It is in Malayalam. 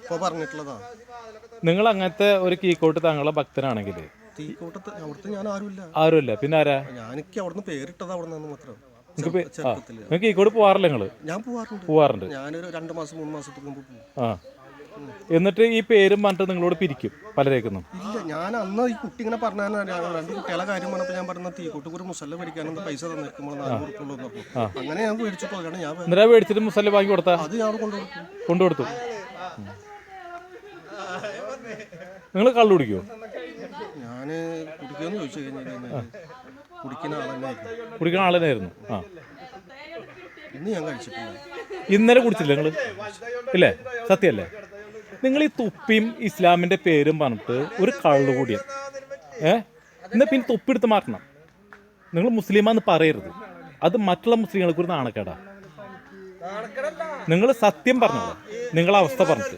ഇപ്പൊ പറഞ്ഞിട്ടുള്ളതാ. നിങ്ങൾ അങ്ങനത്തെ ഒരു കീക്കോട്ട് താങ്കളുടെ ഭക്തനാണെങ്കിൽ. തീക്കോട്ടത്ത് അവിടുത്തെ ഞാൻ ആരുമില്ല. ആരുമില്ല. പിന്നെ ആരാ? ഞാനെനിക്ക് അവിടുന്ന് പേരിട്ടത് അവിടെ നിന്ന് മാത്രം. നിങ്ങൾക്ക് പേ- ആ ചെറുപ്പത്തിൽ. നിങ്ങൾക്ക് കീക്കോട്ട് പോവാറില്ല നിങ്ങൾ ഞാൻ പോവാറുണ്ട്. പോവാറുണ്ട്. ഞാനൊരു രണ്ട് മാസം മൂന്ന് മാസത്തേക്ക് മുമ്പ് പോകും ആ. എന്നിട്ട് ഈ പേരും പറഞ്ഞിട്ട് നിങ്ങളോട് പിരിക്കും പലരേക്കൊന്നും? ഇല്ല ഞാൻ അന്ന് ഈ കുട്ടി ഇങ്ങനെ പറഞ്ഞാൽ രണ്ട് കുട്ടികളെ കാര്യം പറഞ്ഞപ്പോൾ ഞാൻ പറഞ്ഞ തീക്കൂട്ട് ഒരു മുസല്ല മേടിക്കാനെന്ത് പൈസ തന്നിരിക്കുമ്പോൾ നാനൂറ് ഉറുപ്പുള്ളൂ എന്ന് പറഞ്ഞു. അങ്ങനെ ഞാൻ മേടിച്ചു പോയാണ് ഞാൻ എന്നിട്ട് അത് മേടിച്ചിട്ട് മുസല്ല വാങ്ങി കൊടുത്താ? അത് ഞാൻ കൊണ്ടുകൊടുത്തു. കൊണ്ടുകൊടുത്തു. നിങ്ങൾ കള്ളു കുടിക്കുമോ ഞാൻ കുടിക്കുമെന്ന് ചോദിച്ചു കഴിഞ്ഞാൽ കുടിക്കുന്ന തന്നെയായിരുന്നു ആ. ഇന്ന് ഞാൻ കഴിച്ചിട്ടില്ല. ഇന്നലെ കുടിച്ചില്ല നിങ്ങൾ ഇല്ലേ? സത്യല്ലേ നിങ്ങൾ ഈ തുപ്പിയും ഇസ്ലാമിന്റെ പേരും പറഞ്ഞിട്ട് ഒരു കള്ളു കൂടിയ. ഏ? എന്നാ പിന്നെ തൊപ്പിയെടുത്ത് മാറ്റണം. നിങ്ങൾ മുസ്ലിമാന്ന് പറയരുത്. അത് മറ്റുള്ള മുസ്ലിങ്ങൾക്ക് ഒരു നാണക്കേടാ. നിങ്ങൾ സത്യം പറഞ്ഞോളൂ. നിങ്ങളെ അവസ്ഥ പറഞ്ഞിട്ട്.